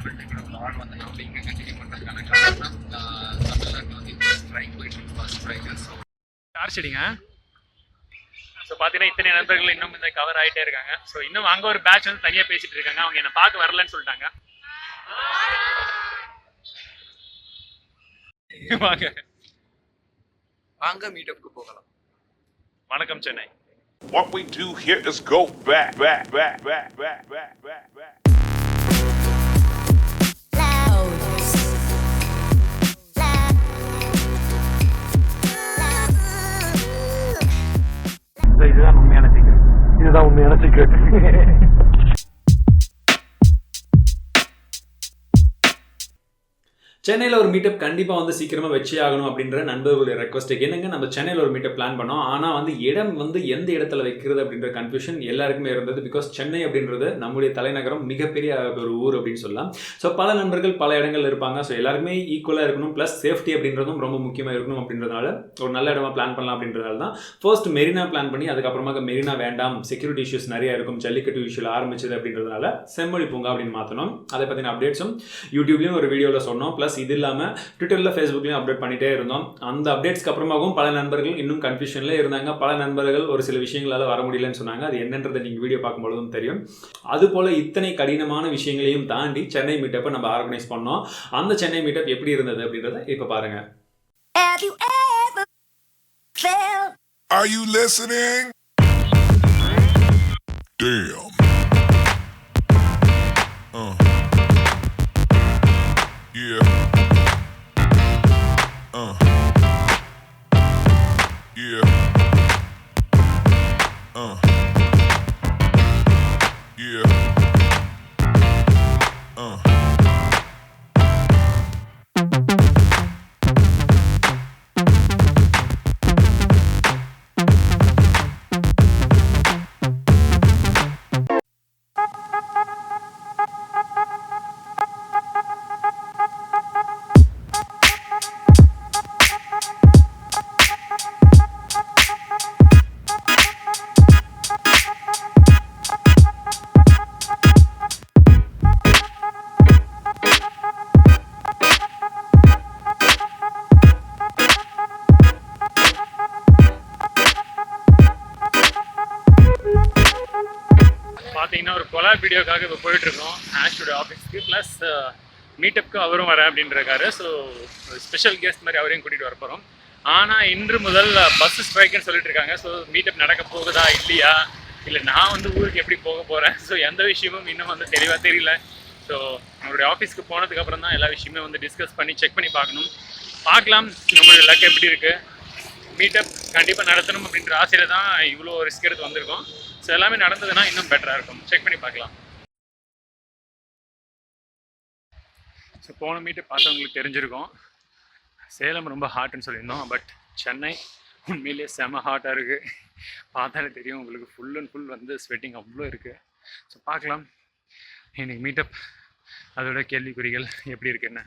தமிழ்நாட்டோட லாட் வந்து நம்ம இங்கே கண்டினியூ பண்ணுறதுக்கான காரணம் ஆஹ், தமிழ்நாட்டில் வந்து இப்போ ஸ்ட்ரைக் போயிட்டு இருக்கு. ஃபர்ஸ்ட் ஸ்ட்ரைக்கு ஸோ கார் செடிங்க ஸோ பார்த்தீங்கன்னா இத்தனை நண்பர்கள் இன்னும் இந்த கவர் ஆகிட்டே இருக்காங்க. ஸோ இன்னும் அங்கே ஒரு பேட்ச் வந்து தனியாக பேசிட்டு இருக்காங்க. அவங்க என்னை பார்க்க வரலன்னு சொல்லிட்டாங்க. வாங்க. வாங்க மீட்டப்புக்கு போகலாம். வணக்கம் Chennai. What we do here is go back, back, back, back, back, back, back, back. இதுதான் உண்மையான சீக்கிரம் இதுதான் உண்மையான சீக்ரெட் சென்னையில் ஒரு மீட்டப் கண்டிப்பாக வந்து சீக்கிரமாக வச்சே ஆகணும் அப்படின்ற நண்பர்களுடைய ரெக்வஸ்ட்டுக்கு என்னங்க நம்ம சென்னையில் ஒரு மீட்டப் பிளான் பண்ணோம்? ஆனால் வந்து இடம் வந்து எந்த இடத்துல வைக்கிறது அப்படின்ற கன்ஃபியூஷன் எல்லாருக்குமே இருந்தது. பிகாஸ் சென்னை அப்படின்றது நம்முடைய தலைநகரம் மிகப்பெரிய ஒரு ஊர் அப்படின்னு சொல்லலாம். ஸோ பல நண்பர்கள் பல இடங்களில் இருப்பாங்க. ஸோ எல்லாருமே ஈக்குவலாக இருக்கணும். ப்ளஸ் சேஃப்டி அப்படின்றதும் ரொம்ப முக்கியமாக இருக்கணும் அப்படின்றதுனால ஒரு நல்ல இடமா பிளான் பண்ணலாம் அப்படின்றதால தான் ஃபர்ஸ்ட் மெரினா பிளான் பண்ணி அதுக்கப்புறமாக மெரினா வேண்டாம் செக்யூரிட்டி இஷ்யூஸ் நிறையா இருக்கும் ஜல்லிக்கட்டு இஷ்யூவில் ஆரம்பிச்சது அப்படின்றதுனால செம்மொழி பூங்கா அப்படின்னு மாற்றணும் அதை பற்றின அப்டேட்ஸும் யூடியூப்லேயும் ஒரு வீடியோவில் சொன்னோம். ப்ளஸ் இது இல்லாமல் ட்விட்டரில் ஃபேஸ்புக்லேயும் அப்டேட் பண்ணிட்டே இருந்தோம் அந்த அப்டேட்ஸ்க்கு அப்புறமாகவும் பல நண்பர்கள் இன்னும் கன்ஃபியூஷனில் இருந்தாங்க பல நண்பர்கள் ஒரு சில விஷயங்களால் வர முடியலன்னு சொன்னாங்க அது என்னன்றதை நீங்கள் வீடியோ பார்க்கும்பொழுதும் தெரியும் அதுபோல் இத்தனை கடினமான விஷயங்களையும் தாண்டி சென்னை மீட்டப்பை நம்ம ஆர்கனைஸ் பண்ணோம் அந்த சென்னை மீட்டப் எப்படி இருந்தது அப்படின்றத இப்போ பாருங்கள் Are you listening? Damn. Uh. Yeah. Yeah. Uh. பார்த்தீங்கன்னா வீடியோக்காக இப்போ போயிட்டுருக்கோம் ஆஷோட ஆஃபீஸ்க்கு ப்ளஸ் மீட்டப்க்கு அவரும் வரேன் அப்படின்றாரு ஸோ ஸ்பெஷல் கெஸ்ட் மாதிரி அவரையும் கூட்டிகிட்டு வர போகிறோம் ஆனால் இன்று முதல் uh, பஸ் ஸ்ட்ரைக்குன்னு சொல்லிட்டு இருக்காங்க ஸோ மீட்டப் நடக்க போகுதா இல்லையா? இல்லை நான் வந்து ஊருக்கு எப்படி போக போகிறேன் ஸோ எந்த விஷயமும் இன்னும் வந்து தெளிவாக தெரியல. ஸோ நம்மளுடைய ஆஃபீஸ்க்கு போனதுக்கு அப்புறம் தான் எல்லா விஷயமே வந்து டிஸ்கஸ் பண்ணி செக் பண்ணி பார்க்கணும். பார்க்கலாம் நம்மளுடைய லக் எப்படி இருக்குது மீட்டப் கண்டிப்பாக நடத்தணும் அப்படின்ற ஆசையில் தான் இவ்வளோ ரிஸ்க் எடுத்து வந்திருக்கோம். ஸோ எல்லாமே நடந்ததுன்னா இன்னும் பெட்டராக இருக்கும். செக் பண்ணி பார்க்கலாம். ஸோ போன மீட்டு பார்த்தவங்களுக்கு தெரிஞ்சிருக்கும். சேலம் ரொம்ப ஹாட்னு சொல்லியிருந்தோம். பட் சென்னை உண்மையிலேயே செம ஹாட்டாக இருக்குது பார்த்தாலே தெரியும் உங்களுக்கு ஃபுல் அண்ட் ஃபுல் வந்து ஸ்வெட்டிங் அவ்வளோ இருக்குது ஸோ பார்க்கலாம். இன்றைக்கி மீட்டப் அதோட கேள்விக்குறிகள் எப்படி இருக்குன்னு.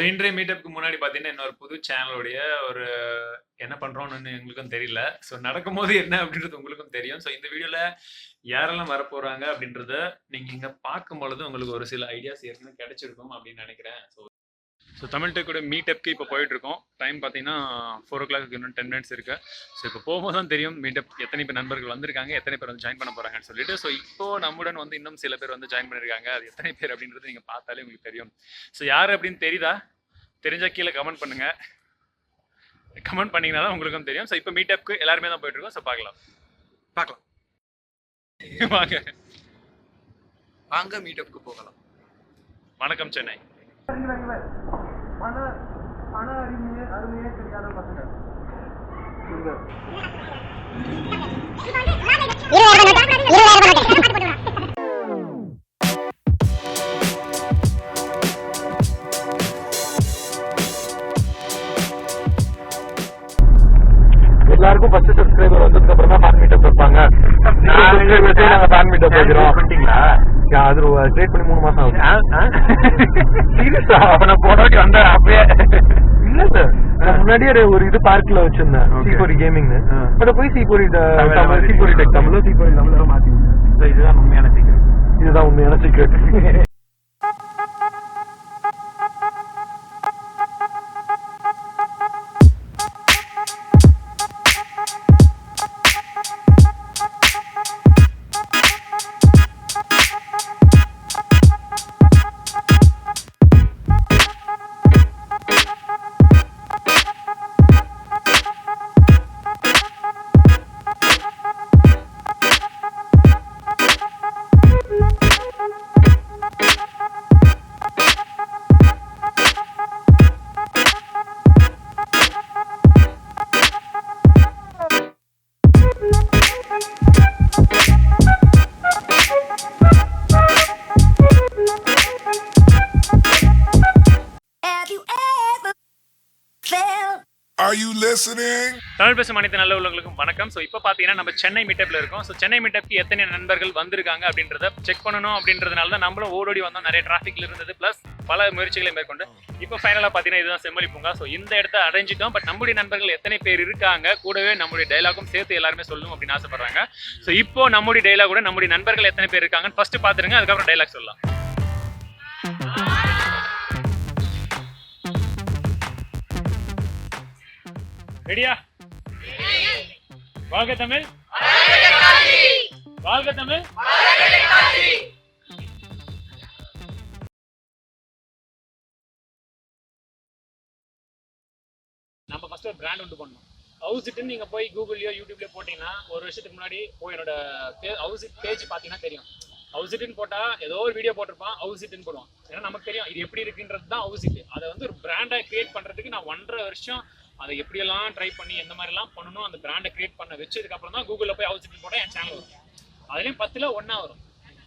ஸோ இன்றைய மீட்டப்புக்கு முன்னாடி பார்த்தீங்கன்னா இன்னொரு புது சேனலுடைய ஒரு என்ன பண்ணுறோன்னு எங்களுக்கும் தெரியல. ஸோ நடக்கும்போது என்ன அப்படின்றது உங்களுக்கும் தெரியும். ஸோ இந்த வீடியோவில் யாரெல்லாம் வரப்போகிறாங்க அப்படின்றத நீங்கள் இங்கே பார்க்கும் பொழுது உங்களுக்கு ஒரு சில ஐடியாஸ் ஏற்கனவே கிடைச்சிருக்கும் அப்படின்னு நினைக்கிறேன். ஸோ ஸோ தமிழ் டெக்கோட மீட்டப்க்கு இப்போ போயிட்டு இருக்கோம் டைம் பார்த்தீங்கன்னா ஃபோர் ஓ கிளாக்கு இன்னும் டென் மினிட்ஸ் இருக்கு. ஸோ இப்போ போகும்போது தான் தெரியும் மீட்டப் எத்தனை பேர் நண்பர்கள் வந்திருக்காங்க எத்தனை பேர் வந்து ஜாயின் பண்ண போறாங்கன்னு சொல்லிட்டு. ஸோ இப்போ நம்முடன் வந்து இன்னும் சில பேர் வந்து ஜாயின் பண்ணியிருக்காங்க அது எத்தனை பேர் அப்படின்றது நீங்கள் பார்த்தாலே உங்களுக்கு தெரியும். ஸோ யார் அப்படின்னு தெரியுதா? தெரிஞ்சா கீழே கமெண்ட் பண்ணுங்க. கமெண்ட் பண்ணீங்கன்னா தான் உங்களுக்கும் தெரியும். ஸோ இப்போ மீட்டப்க்கு எல்லாருமே தான் போயிட்டு இருக்கோம் ஸோ பார்க்கலாம். பார்க்கலாம். வாங்க. வாங்க மீட்டப்புக்கு போகலாம். வணக்கம் சென்னை. மன மன அருமையே அருமையே தெரியாத பசங்க. எல்லாருக்கும் ஃபர்ஸ்ட் சப்ஸ்கிரைபர் வந்ததுக்கு அப்புறம் ஃபேன் மீட்டப் வைப்பாங்க. நாங்க ஃபேன் மீட்டப் வைக்கிறோம். அது கிரியேட் பண்ணி மூணு மாசம் ஆகுது. சீரியஸா அப்ப நான் போன வாட்டி வந்தேன் அப்பயே. இல்ல சார் நான் முன்னாடியே ஒரு- இது பார்க்ல வச்சிருந்தேன். சீபோரி கேமிங்னு ஆ. அத போய் சீபோரி. சீபோரி டெக் தமிழோ சீபோரி தமிழோ மாத்தி இதுதான் உண்மையான சீக்கிரம் இதுதான் உண்மையான சீக்ரெட் Are தமிழ் பேசும் அனைத்து நல்ல உள்ளவங்களுக்கும் வணக்கம். ஸோ இப்போ பார்த்தீங்கன்னா நம்ம சென்னை மீட்டப்பில் இருக்கோம். ஸோ சென்னை மீட்டப்க்கு எத்தனை நண்பர்கள் வந்திருக்காங்க அப்படின்றத செக் பண்ணணும் அப்படின்றதுனால தான் நம்மளும் ஓடோடி வந்தோம். நிறைய டிராஃபிக்ல இருந்தது ப்ளஸ் பல முயற்சிகளை மேற்கொண்டு. இப்போ ஃபைனலாக பார்த்தீங்கன்னா இதுதான் செம்மொழி பூங்கா. ஸோ இந்த இடத்த அடைஞ்சிட்டோம். பட் நம்முடைய நண்பர்கள் எத்தனை பேர் இருக்காங்க? கூடவே நம்முடைய டைலாகும் சேர்த்து எல்லாருமே சொல்லணும் அப்படின்னு ஆசைப்படுறாங்க. ஸோ இப்போ நம்முடைய டைலாக் கூட நம்முடைய நண்பர்கள் எத்தனை பேர் இருக்காங்கன்னு ஃபர்ஸ்ட் பார்த்துருங்க. அதுக்கப்புறம் டைலாக் சொல்லலாம். ரெடியா வாழ்க தமிழ். வாழ்க தமிழ். நம்ம ஃபர்ஸ்ட் ஒரு பிராண்ட் உண்டு பண்ணோம் ஹவுஸ் இட்டுன்னு நீங்க போய் கூகுள்லயோ யூடியூப்லயோ போட்டிங்கன்னா ஒரு வருஷத்துக்கு முன்னாடி போய் என்னோட ஹவுஸ் இட் பேஜ் பார்த்தீங்கன்னா தெரியும். ஹவுஸ் இட்டுன்னு போட்டால் ஏதோ ஒரு வீடியோ போட்டிருப்பான் ஹவுஸ் இட்டுன்னு போடுவான். ஏன்னா நமக்கு தெரியும் இது எப்படி இருக்குன்றது தான் ஹவுஸ் இட் அதை வந்து ஒரு பிராண்டா கிரியேட் பண்ணுறதுக்கு நான் ஒன்றரை வருஷம் அதை எப்படியெல்லாம் ட்ரை பண்ணி எந்த மாதிரிலாம் பண்ணணும் அந்த பிராண்டை கிரியேட் பண்ண வச்சதுக்கு அப்புறம் தான் கூகுளில் போய் இட்டுன்னு போட்டால் என் சேனல் வரும். அதுலேயும் பத்தில் ஒன்றா வரும்.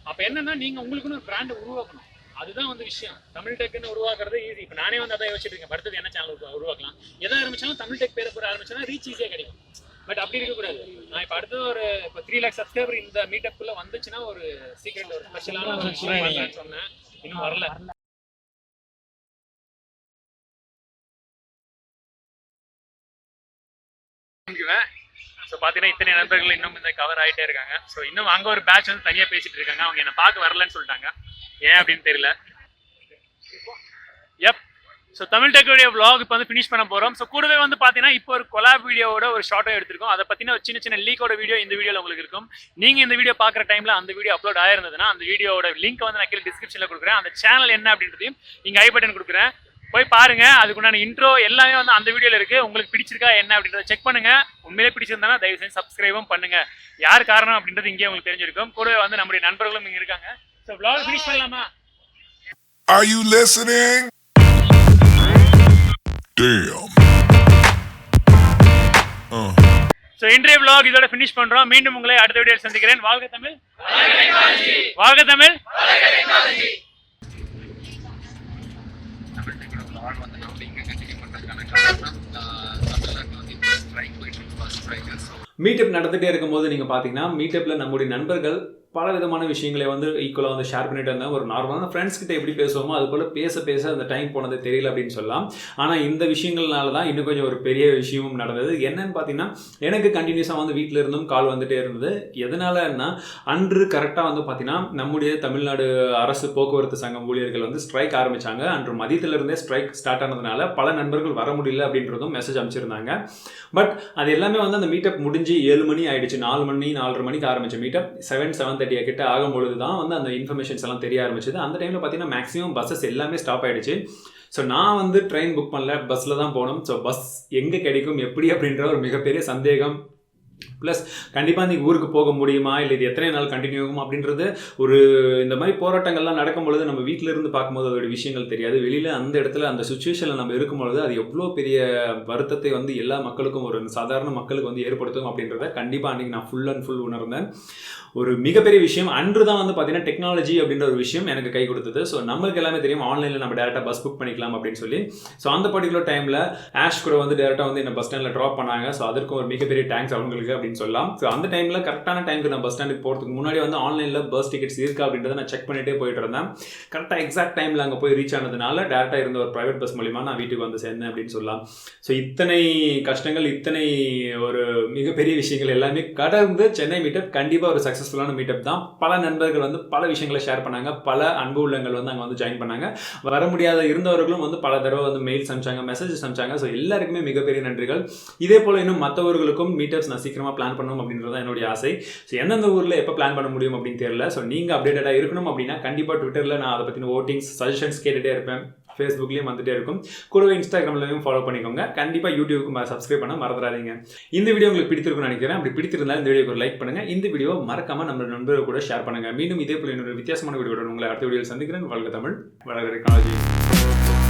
அப்போ என்னன்னா நீங்கள் உங்களுக்குன்னு ஒரு பிராண்டை உருவாக்கணும். அதுதான் வந்து விஷயம். தமிழ் டெக்குன்னு உருவாக்குறது ஈஸி இப்போ நானே வந்து அதான் யோசிச்சுட்டு இருக்கேன். அடுத்தது என்ன சேனல் உருவாக்கலாம்? எதை ஆரம்பிச்சாலும் தமிழ் டெக் பேரை போட ஆரம்பிச்சோன்னா ரீச் ஈஸியாக கிடைக்கும். பட் அப்படி இருக்கக்கூடாது. நான் இப்போ அடுத்து ஒரு இப்போ த்ரீ லேக் சப்ஸ்கிரைபர் இந்த மீட்டப்புக்குள்ள வந்துச்சுன்னா ஒரு சீக்ரெட் ஒரு ஸ்பெஷலான ஒரு சொன்னேன். இன்னும் வரல. ஸோ பார்த்தீங்கன்னா இத்தனை நண்பர்கள் இன்னும் இந்த கவர் ஆகிட்டே இருக்காங்க. ஸோ இன்னும் அங்கே ஒரு பேட்ச் வந்து தனியாக பேசிட்டு இருக்காங்க. அவங்க என்னை பார்க்க வரலன்னு சொல்லிட்டாங்க. ஏன் அப்படின்னு தெரியல. எப் ஸோ தமிழ் டெக்கோடைய vlog இப்போ வந்து ஃபினிஷ் பண்ண போகிறோம் ஸோ கூடவே வந்து பார்த்தீங்கன்னா இப்போ ஒரு கொலாப் வீடியோவோட ஒரு ஷார்ட்டோ எடுத்திருக்கோம். அதை பற்றின ஒரு சின்ன சின்ன லீக்கோட வீடியோ இந்த வீடியோவில் உங்களுக்கு இருக்கும். நீங்கள் இந்த வீடியோ பார்க்குற டைமில் அந்த வீடியோ அப்லோட் ஆயிருந்ததுன்னா அந்த வீடியோவோட லிங்க் வந்து நான் கீழே டிஸ்கிரிப்ஷனில் கொடுக்குறேன். அந்த சேனல் என்ன அப்படின்றதையும் இங்கே ஐ பட்டன் கொடுக்குறேன். போய் பாருங்க. அதுக்குண்டான இன்ட்ரோ எல்லாமே வந்து அந்த வீடியோல இருக்கு. உங்களுக்கு பிடிச்சிருக்கா என்ன அப்படின்றத செக் பண்ணுங்க. உண்மையிலே பிடிச்சிருந்தானா தயவு செஞ்சு சப்ஸ்கிரைபும் பண்ணுங்க. யார் காரணம் அப்படின்றது இங்கே உங்களுக்கு தெரிஞ்சிருக்கும். கூடவே வந்து நம்முடைய நண்பர்களும் இங்க இருக்காங்க. ஸோ vlog ஃபினிஷ் பண்ணலாமா? Are you listening? Damn. So இன்றைய vlog இதோட ஃபினிஷ் பண்றோம். மீண்டும் உங்களை அடுத்த வீடியோவில் சந்திக்கிறேன். வாழ்க தமிழ். வாழ்க தமிழ் தமிழ் டெக்கோட vlog வந்து நான் வந்து இங்கே கண்டினியூ பண்ணுறதுக்கான காரணம் ஆஹ் தமிழ்நாட்டில் வந்து இப்போ ஸ்ட்ரைக் போயிட்டு இருக்கு ஃபர்ஸ்ட் ஸ்ட்ரைக்கு ஸோ மீட்டப் நடந்துகிட்டே இருக்கும்போது நீங்கள் பார்த்தீங்கன்னா மீட்டப்பில் நம்முடைய நண்பர்கள் பல விதமான விஷயங்களை வந்து ஈக்குவலாக வந்து ஷேர் பண்ணிட்டு இருந்தேன் ஒரு நார்மலான ஃப்ரெண்ட்ஸ் கிட்ட எப்படி பேசுவோமோ அது போல் பேச பேச அந்த டைம் போனது தெரியல அப்படின்னு சொல்லலாம். ஆனால் இந்த விஷயங்கள்னால தான் இன்னும் கொஞ்சம் ஒரு பெரிய விஷயமும் நடந்தது. என்னன்னு பார்த்தீங்கன்னா எனக்கு கண்டினியூஸாக வந்து வீட்டில் இருந்தும் கால் வந்துட்டே இருந்தது. எதனாலன்னா அன்று கரெக்டாக வந்து பார்த்தீங்கன்னா நம்முடைய தமிழ்நாடு அரசு போக்குவரத்து சங்கம் ஊழியர்கள் வந்து ஸ்ட்ரைக் ஆரம்பிச்சாங்க. அன்று மதியத்திலிருந்தே ஸ்ட்ரைக் ஸ்டார்ட் ஆனதுனால பல நண்பர்கள் வர முடியல அப்படின்றதும் மெசேஜ் அமைச்சிருந்தாங்க பட் அது எல்லாமே வந்து அந்த மீட்டப் முடிஞ்சு ஏழு மணி ஆயிடுச்சு. நாலு மணி நாலரை மணிக்கு ஆரம்பிச்ச மீட்டப் செவன் செவன் தேர்ட்டி கிட்ட ஆகும்பொழுது தான் வந்து அந்த இன்ஃபர்மேஷன்ஸ் எல்லாம் தெரிய ஆரம்பிச்சது. அந்த டைமில் பார்த்தீங்கன்னா மேக்ஸிமம் பஸ்ஸஸ் எல்லாமே ஸ்டாப் ஆயிடுச்சு. ஸோ நான் வந்து ட்ரெயின் புக் பண்ணல பஸ்ஸில் தான் போகணும் ஸோ பஸ் எங்கே கிடைக்கும் எப்படி அப்படின்ற ஒரு மிகப்பெரிய சந்தேகம் ப்ளஸ் கண்டிப்பாக நீங்கள் ஊருக்கு போக முடியுமா? இல்லை இது எத்தனை நாள் கண்டினியூ ஆகும்? அப்படின்றது ஒரு இந்த மாதிரி போராட்டங்கள்லாம் நடக்கும் பொழுது நம்ம வீட்டில் இருந்து பார்க்கும்போது அதோட விஷயங்கள் தெரியாது. வெளியில் அந்த இடத்துல அந்த சுச்சுவேஷனில் நம்ம இருக்கும் பொழுது அது எவ்வளோ பெரிய வருத்தத்தை வந்து எல்லா மக்களுக்கும் ஒரு சாதாரண மக்களுக்கு வந்து ஏற்படுத்தும் அப்படின்றத கண்டிப்பாக அன்றைக்கி நான் ஃபுல் அண்ட் ஃபுல் உணர்ந்தேன். ஒரு மிகப்பெரிய விஷயம் அன்று தான் வந்து பார்த்தீங்கன்னா டெக்னாலஜி அப்படின்ற ஒரு விஷயம் எனக்கு கை கொடுத்தது. ஸோ நம்மளுக்கு எல்லாமே தெரியும் ஆன்லைனில் நம்ம டேரெக்டாக பஸ் புக் பண்ணிக்கலாம் அப்படின்னு சொல்லி. ஸோ அந்த பர்டிகுலர் டைமில் ஆஷ் கூட வந்து டேரெக்டாக வந்து என்ன பஸ் ஸ்டாண்டில் ட்ராப் பண்ணாங்க. ஸோ அதற்கும் ஒரு மிகப்பெரிய தேங்க்ஸ் அவங்களுக்கு. இருக்குது அப்படின்னு சொல்லலாம். ஸோ அந்த டைமில் கரெக்டான டைமுக்கு நான் பஸ் ஸ்டாண்டுக்கு போகிறதுக்கு முன்னாடி வந்து ஆன்லைனில் பஸ் டிக்கெட்ஸ் இருக்கா அப்படின்றத நான் செக் பண்ணிட்டே போயிட்டு இருந்தேன். கரெக்டாக எக்ஸாக்ட் டைமில் அங்கே போய் ரீச் ஆனதுனால டேரெக்டாக இருந்த ஒரு ப்ரைவேட் பஸ் மூலிமா நான் வீட்டுக்கு வந்து சேர்ந்தேன் அப்படின்னு சொல்லலாம். ஸோ இத்தனை கஷ்டங்கள் இத்தனை ஒரு மிகப்பெரிய விஷயங்கள் எல்லாமே கடந்து சென்னை மீட்டப் கண்டிப்பாக ஒரு சக்ஸஸ்ஃபுல்லான மீட்டப் தான். பல நண்பர்கள் வந்து பல விஷயங்களை ஷேர் பண்ணாங்க. பல அன்பு உள்ளங்கள் வந்து அங்கே வந்து ஜாயின் பண்ணாங்க. வர முடியாத இருந்தவர்களும் வந்து பல தடவை வந்து மெயில்ஸ் அனுப்பிச்சாங்க மெசேஜஸ் அனுப்பிச்சாங்க. ஸோ எல்லாருக்குமே மிகப்பெரிய நன்றிகள். இதே போல் இன்னும் மற்றவர்களுக்கும் மீட்டப்ஸ் நான் சீக்கிரமாக பிளான் பண்ணணும் அப்படின்றது தான் என்னுடைய ஆசை. ஸோ எந்தெந்த ஊரில் எப்போ பிளான் பண்ண முடியும் அப்படின்னு தெரியல. ஸோ நீங்கள் அப்டேட்டடாக இருக்கணும் அப்படின்னா கண்டிப்பாக ட்விட்டரில் நான் அதை பற்றின ஓட்டிங்ஸ் சஜஷன்ஸ் கேட்டுகிட்டே இருப்பேன். ஃபேஸ்புக்லேயும் வந்துட்டே இருக்கும். கூடவே இன்ஸ்டாகிராம்லையும் ஃபாலோ பண்ணிக்கோங்க. கண்டிப்பாக யூடியூப்க்கு சப்ஸ்கிரைப் பண்ண மறந்துடாதீங்க. இந்த வீடியோ உங்களுக்கு பிடித்திருக்கும்னு நினைக்கிறேன். அப்படி பிடித்திருந்தாலும் இந்த வீடியோக்கு லைக் பண்ணுங்கள் இந்த வீடியோ மறக்காம நம்ம நண்பர்கள் கூட ஷேர் பண்ணுங்கள் மீண்டும் இதே போல இன்னொரு வித்தியாசமான வீடியோட உங்களை அடுத்த வீடியோவில் சந்திக்கிறேன். வாழ்க தமிழ். வளர்கிற காலேஜ்